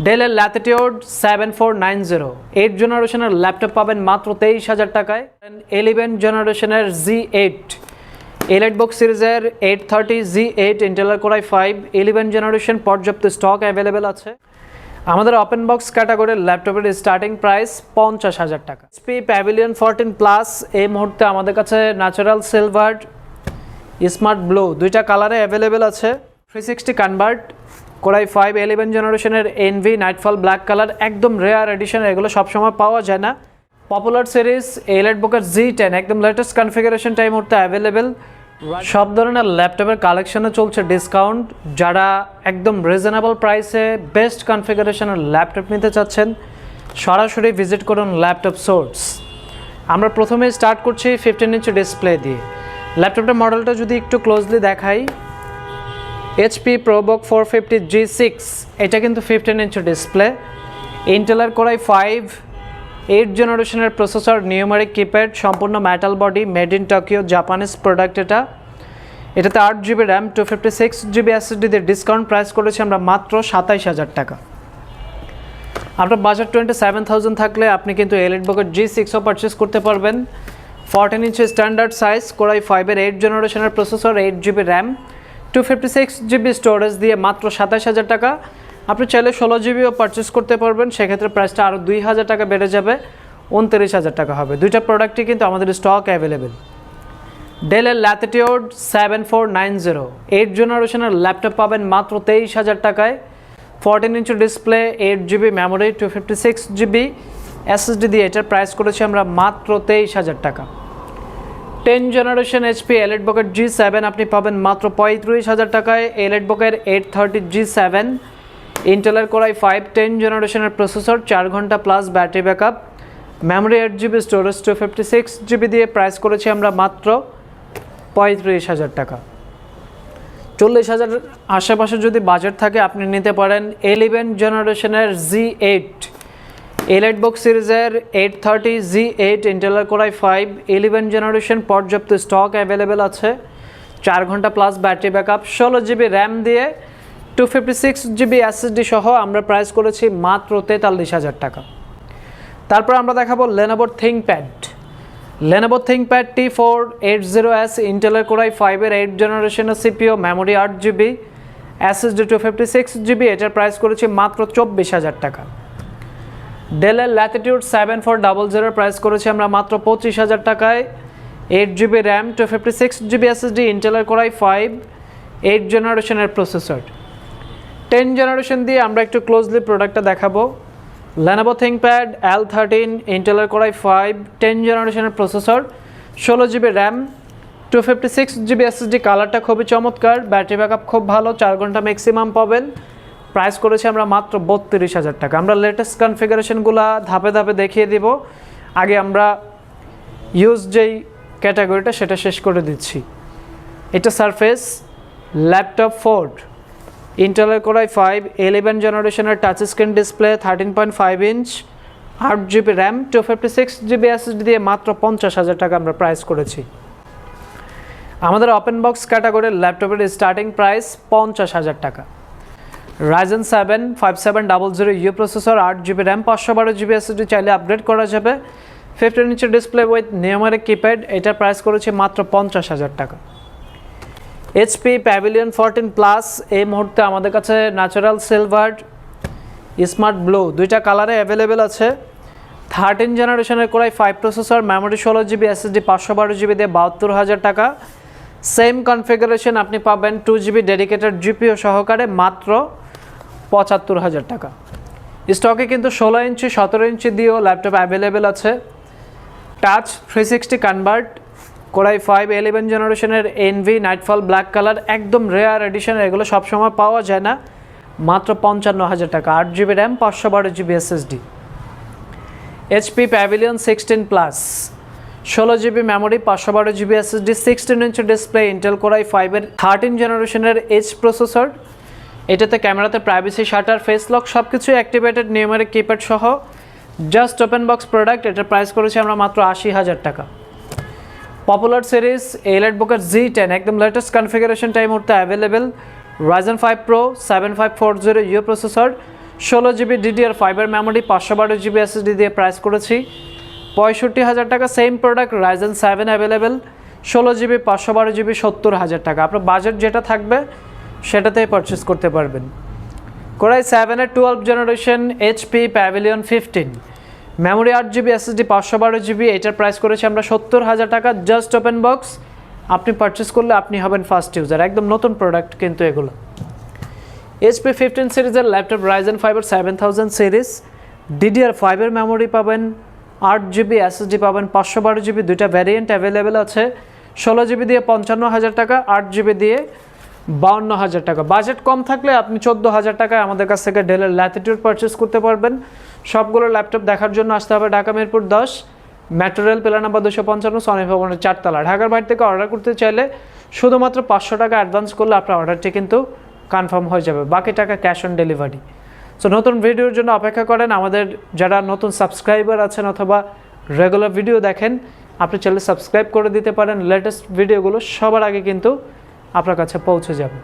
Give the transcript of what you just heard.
ডেলের Latitude seven four nine zero eight জেনারেশনের laptop পাবেন মাত্র তেইশ হাজার টাকায়। এলিভেন জেনারেশনের জি এইট এলাইট বুক সিরিজের eight thirty G eight ইন্টেলার core i five eleven generation পর্যাপ্ত স্টক অ্যাভেলেবেল আছে। আমাদের ওপেন বক্স ক্যাটাগরির ল্যাপটপের স্টার্টিং প্রাইস পঞ্চাশ হাজার টাকা। এসপি প্যাভিলিয়ন ফোরটিন প্লাস এই মুহূর্তে আমাদের কাছে ন্যাচারাল সিলভার স্মার্ট ব্লু দুইটা কালারে অ্যাভেলেবেল আছে। Three sixty convert core i five eleven জেনারেশনের এনভি, নাইটফল, ব্ল্যাক কালার, একদম রেয়ার এডিশন এগুলো সবসময় পাওয়া যায় না। পপুলার সিরিজ এলাইট বুকার জি টেন একদম লেটেস্ট কনফিগারেশন টাইম মুহূর্তে অ্যাভেলেবেল সব ধরনের ল্যাপটপের কালেকশনে চলছে ডিসকাউন্ট যারা একদম রিজনেবল প্রাইসে বেস্ট কনফিগারেশনের ল্যাপটপ নিতে চাচ্ছেন, সরাসরি ভিজিট করুন ল্যাপটপ সোর্স আমরা প্রথমে স্টার্ট করছি ফিফটিন ইঞ্চ ডিসপ্লে দিয়ে। ল্যাপটপটার মডেলটা যদি একটু ক্লোজলি দেখাই HP ProBook four fifty G six এটা কিন্তু ফিফটিন ইঞ্চ ডিসপ্লে ইন্টেলার কোরাই ফাইভ এইট জেনারেশনের প্রসেসর নিউমারিক কিপ্যাড সম্পূর্ণ metal body made in Tokyo Japanese product এটা। এটাতে আট GB RAM two fifty six GB SSD দিয়ে ডিসকাউন্ট প্রাইস করেছি আমরা মাত্র সাতাইশ হাজার টাকা। আপনার বাজার টোয়েন্টি সেভেন থাউজেন্ড থাকলে আপনি কিন্তু এলিট বকের জি সিক্সও পারচেস করতে পারবেন। ফোরটিন ইঞ্চের স্ট্যান্ডার্ড সাইজ কোরাই ফাইভের এইট জেনারেশনের processor eight GB RAM two fifty six GB storage দিয়ে মাত্র সাতাশ হাজার টাকা। আপনি চাইলে ষোলো জিবিও পারচেস করতে পারবেন, সেক্ষেত্রে প্রাইসটা আরও দুই হাজার টাকা বেড়ে যাবে, উনত্রিশ হাজার টাকা হবে। দুইটা প্রোডাক্টই কিন্তু আমাদের স্টক অ্যাভেলেবেল ডেলের Latitude seven four nine zero eight জেনারেশনের ল্যাপটপ পাবেন মাত্র তেইশ হাজার টাকায়। Fourteen inch display eight GB memory two fifty six GB SSD দিয়ে এটার প্রাইস করেছি আমরা মাত্র তেইশ হাজার টাকা। টেন জেনারেশন এইচপি এলেট বকের জি সেভেন আপনি পাবেন মাত্র পঁয়ত্রিশ হাজার টাকায়। এলেট বকের এইট থার্টি জি সেভেন ইন্টেলের কোরাই ফাইভ টেন জেনারেশনের প্রসেসর চার ঘণ্টা plus battery backup memory eight GB storage two fifty six GB দিয়ে প্রাইস করেছি আমরা মাত্র পঁয়ত্রিশ হাজার টাকা। চল্লিশ হাজার আশেপাশে যদি বাজেট থাকে, আপনি নিতে পারেন এলিভেন জেনারেশনের জি এইট এলাইট বক্স সিরিজের eight thirty G eight ইন্টেলার core i five eleven generation পর্যাপ্ত স্টক অ্যাভেলেবেল আছে। চার ঘণ্টা প্লাস ব্যাটারি ব্যাকআপ ষোলো জিবি র্যাম দিয়ে two fifty six GB SSD সহ আমরা প্রাইস করেছি মাত্র তেতাল্লিশ হাজার টাকা। তারপর আমরা দেখাবো লেনোভোর ThinkPad Lenovo ThinkPad T four eight zero S ইন্টেলের কোরাই ফাইভের এইট জেনারেশনের সিপিও মেমোরি আট GB SSD two fifty six GB এটার প্রাইস করেছি মাত্র চব্বিশ হাজার টাকা। ডেলের ল্যাটিটিউড সেভেন ফোর ডাবল জিরোর প্রাইস করেছি আমরা মাত্র পঁচিশ হাজার টাকায়। Eight GB RAM two fifty six GB SSD ইন্টেলের করাই ফাইভ এইট জেনারেশনের প্রসেসর টেন জেনারেশন দিয়ে আমরা একটু ক্লোজলি প্রোডাক্টটা দেখাবো। লেনোভো থিংপ্যাড এল থার্টিন ইন্টেলের করাই ফাইভ টেন জেনারেশনের প্রসেসর ষোলো GB RAM two fifty six GB SSD কালারটা খুবই চমৎকার ব্যাটারি ব্যাকআপ খুব ভালো, চার ঘণ্টা ম্যাক্সিমাম পাবেন। প্রাইস করেছি আমরা মাত্র বত্রিশ হাজার টাকা। আমরা লেটেস্ট কনফিগারেশনগুলো ধাপে ধাপে দেখিয়ে দিব। আগে আমরা ইউজ যেই ক্যাটাগরিটা সেটা শেষ করে দিচ্ছি। এটা সারফেস ল্যাপটপ ফোর্ড ইন্টেলের কোরাই ফাইভ ইলেভেন জেনারেশনের touch screen display thirteen point five inch আট GB RAM two fifty six GB SSD দিয়ে মাত্র পঞ্চাশ হাজার টাকা আমরা প্রাইস করেছি। আমাদের ওপেন বক্স ক্যাটাগরির ল্যাপটপের স্টার্টিং প্রাইস পঞ্চাশ হাজার টাকা। Ryzen seven five seven double zero U processor আট জিবি র্যাম পাঁচশো বারো জিবি এসএসডি চাইলে আপগ্রেড করা যাবে। ফিফটিন ইঞ্চের ডিসপ্লে উইথ নিয়মারিক কিপ্যাড এটার প্রাইস করেছে মাত্র পঞ্চাশ হাজার টাকা। এইচপি প্যাভিলিয়ন ফোরটিন প্লাস এই মুহূর্তে আমাদের কাছে ন্যাচারাল সিলভার স্মার্ট ব্লু দুইটা কালারে অ্যাভেলেবেল আছে। থার্টিন জেনারেশনের core i five processor memory ষোলো জিবি এসএসডি পাঁচশো বারো জিবি দিয়ে বাহাত্তর হাজার টাকা। সেম কনফিগারেশন আপনি পাবেন টু জিবি ডেডিকেটেড জিপিও সহকারে, মাত্র পঁচাত্তর হাজার টাকা। স্টকে কিন্তু ষোলো ইঞ্চি, সতেরো ইঞ্চি দিয়েও ল্যাপটপ অ্যাভেলেবেল আছে। Touch three sixty convert core i five eleven জেনারেশনের এনভি নাইটফল ব্ল্যাক কালার একদম রেয়ার এডিশন এগুলো সবসময় পাওয়া যায় না। মাত্র পঞ্চান্ন হাজার টাকা, আট জিবি র্যাম পাঁচশো বারো GB SSD HP Pavilion sixteen plus ষোলো জিবি মেমোরি পাঁচশো বারো GB SSD sixteen inch display Intel core i ফাইভের থার্টিন জেনারেশনের এইচ প্রসেসর এটাতে ক্যামেরাতে প্রাইভেসি শাটার ফেস লক সব কিছু অ্যাক্টিভেটেড নিউমারিক কিপ্যাড সহ। জাস্ট ওপেন বক্স প্রোডাক্ট এটার প্রাইস করেছি আমরা মাত্র আশি হাজার টাকা। পপুলার সিরিজ এলাইট বুকের জি টেন একদম লেটেস্ট কনফিগারেশন টাইম মুহূর্তে available Ryzen five pro seven five four zero U processor ষোলো জিবি ডিডিআর ফাইবার মেমোরি পাঁচশো বারো জিবি এসএসডি দিয়ে প্রাইস করেছি। পঁয়ষট্টি হাজার টাকা same product Ryzen seven available ষোলো জিবি পাঁচশো বারো জিবি সত্তর হাজার টাকা। আপনার বাজেট যেটা থাকবে সেটাতেই পারচেস করতে পারবেন। কোরাই সেভেনের twelve generation HP Pavilion fifteen memory আট জিবি এসএসডি পাঁচশো বারো জিবি এটার প্রাইস করেছি আমরা সত্তর হাজার টাকা জাস্ট ওপেন বক্স আপনি পারচেস করলে আপনি হবেন ফার্স্ট ইউজার একদম নতুন প্রোডাক্ট কিন্তু এগুলো। এইচপি ফিফটিন সিরিজের laptop Ryzen fibre seven thousand series DDR ফাইভের মেমোরি পাবেন আট জিবি এসএসডি পাবেন, পাঁচশো বারো জিবি দুইটা ভ্যারিয়েন্ট অ্যাভেলেবেল আছে। ষোলো জিবি দিয়ে পঞ্চান্ন হাজার টাকা আট জিবি দিয়ে বাউন্ন হাজার টাকা। বাজেট কম থাকলে আপনি চোদ্দ হাজার টাকায় আমাদের কাছ থেকে ডেলের ল্যাটিটিউড পারচেস করতে পারবেন। সবগুলো ল্যাপটপ দেখার জন্য আসতে হবে ঢাকা মিরপুর দশ ম্যাটেরিয়াল প্লার নাম্বার দুশো পঞ্চান্ন সনি ভবনের চারতলা। ঢাকার বাইরে থেকে অর্ডার করতে চাইলে শুধুমাত্র পাঁচশো টাকা অ্যাডভান্স করলে আপনার অর্ডারটি কিন্তু কনফার্ম হয়ে যাবে। বাকি টাকা ক্যাশ অন ডেলিভারি সো নতুন ভিডিওর জন্য অপেক্ষা করেন। আমাদের যারা নতুন সাবস্ক্রাইবার আছেন অথবা রেগুলার ভিডিও দেখেন, আপনি চাইলে সাবস্ক্রাইব করে দিতে পারেন। লেটেস্ট ভিডিওগুলো সবার আগে কিন্তু আপনার কাছে পৌঁছে যাবে।